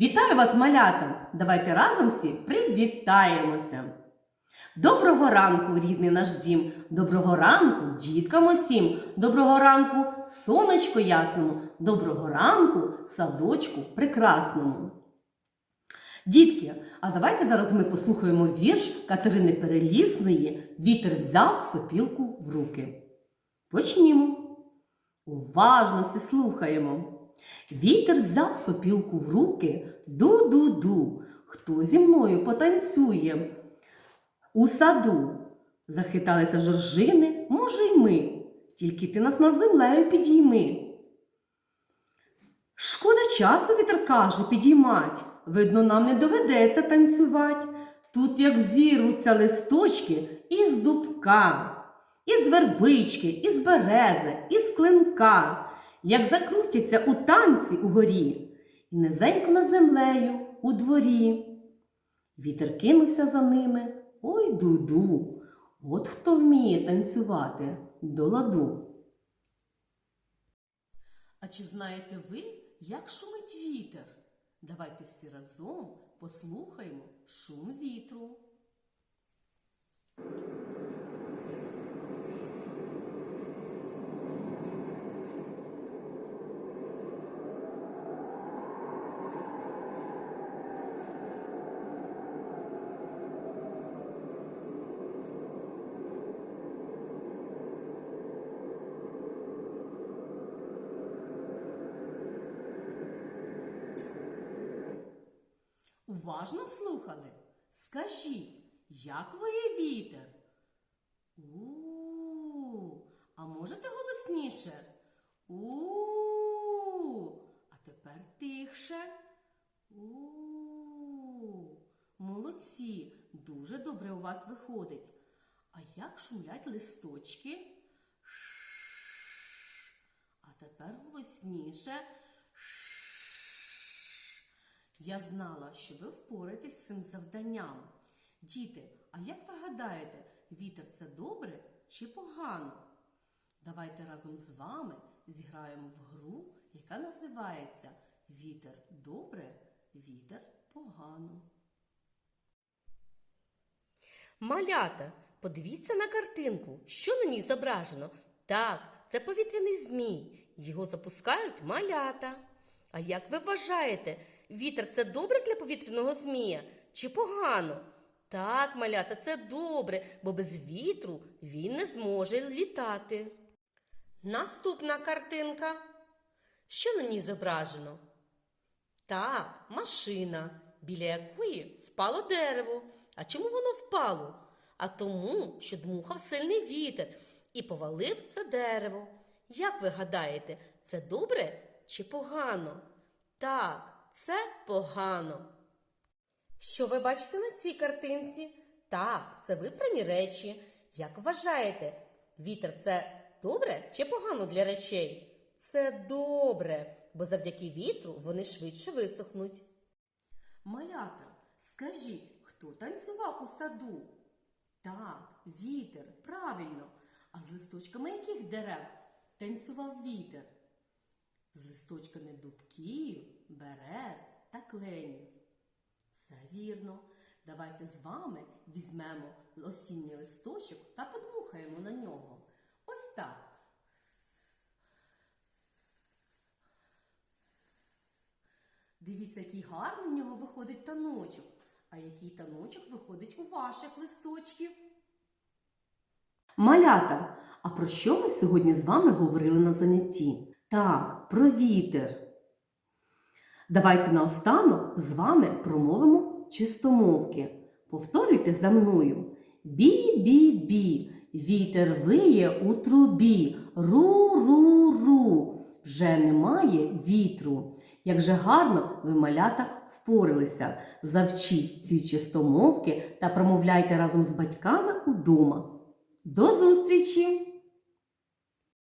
Вітаю вас, малята! Давайте разом всі привітаємося. Доброго ранку, рідний наш дім! Доброго ранку, діткам усім! Доброго ранку, сонечко ясному! Доброго ранку, садочку прекрасному! Дітки, а давайте зараз ми послухаємо вірш Катерини Перелісної Вітер взяв сопілку в руки. Почнімо. Уважно всі слухаємо. Вітер взяв сопілку в руки, ду-ду-ду. Хто зі мною потанцює? У саду захиталися жоржини, може, й ми, тільки ти нас над землею підійми. Шкода часу вітер каже підіймать, видно, нам не доведеться танцювать. Тут, як зіруться листочки із дубка, із вербички, із берези, із клинка, як закрутяться у танці угорі, і низенько над землею у дворі. Вітер кинувся за ними, ой дуду. От хто вміє танцювати до ладу. А чи знаєте ви, як шумить вітер? Давайте всі разом послухаємо шум вітру. Уважно слухали? Скажіть, як виє вітер? У, а можете голосніше? У, а тепер тихше. У, молодці, дуже добре у вас виходить. А як шумлять листочки? Ш. А тепер голосніше. Я знала, що ви впораєтесь з цим завданням. Діти, а як ви гадаєте, вітер це добре чи погано? Давайте разом з вами зіграємо в гру, яка називається Вітер добре, вітер погано. Малята, подивіться на картинку. Що на ній зображено? Так, це повітряний змій. Його запускають малята. А як ви вважаєте, вітер це добре для повітряного змія чи погано? Так, малята, це добре, бо без вітру він не зможе літати. Наступна картинка. Що на ній зображено? Так, машина, біля якої впало дерево. А чому воно впало? А тому, що дмухав сильний вітер і повалив це дерево. Як ви гадаєте, це добре чи погано? Так, це погано. Що ви бачите на цій картинці? Так, це випрані речі. Як вважаєте, вітер це добре чи погано для речей? Це добре, бо завдяки вітру вони швидше висохнуть. Малята, скажіть, хто танцював у саду? Так, вітер, правильно. А з листочками яких дерев танцював вітер? З листочками дубків, берез та кленів. Все вірно. Давайте з вами візьмемо осінній листочок та подмухаємо на нього. Ось так. Дивіться, який гарний в нього виходить таночок. А який таночок виходить у ваших листочків? Малята, а про що ми сьогодні з вами говорили на занятті? Так, про вітер. Давайте наостанок з вами промовимо чистомовки. Повторюйте за мною. Бі-бі-бі, вітер виє у трубі. Ру-ру-ру. Вже немає вітру. Як же гарно ви малята впоралися. Завчіть ці чистомовки та промовляйте разом з батьками удома. До зустрічі!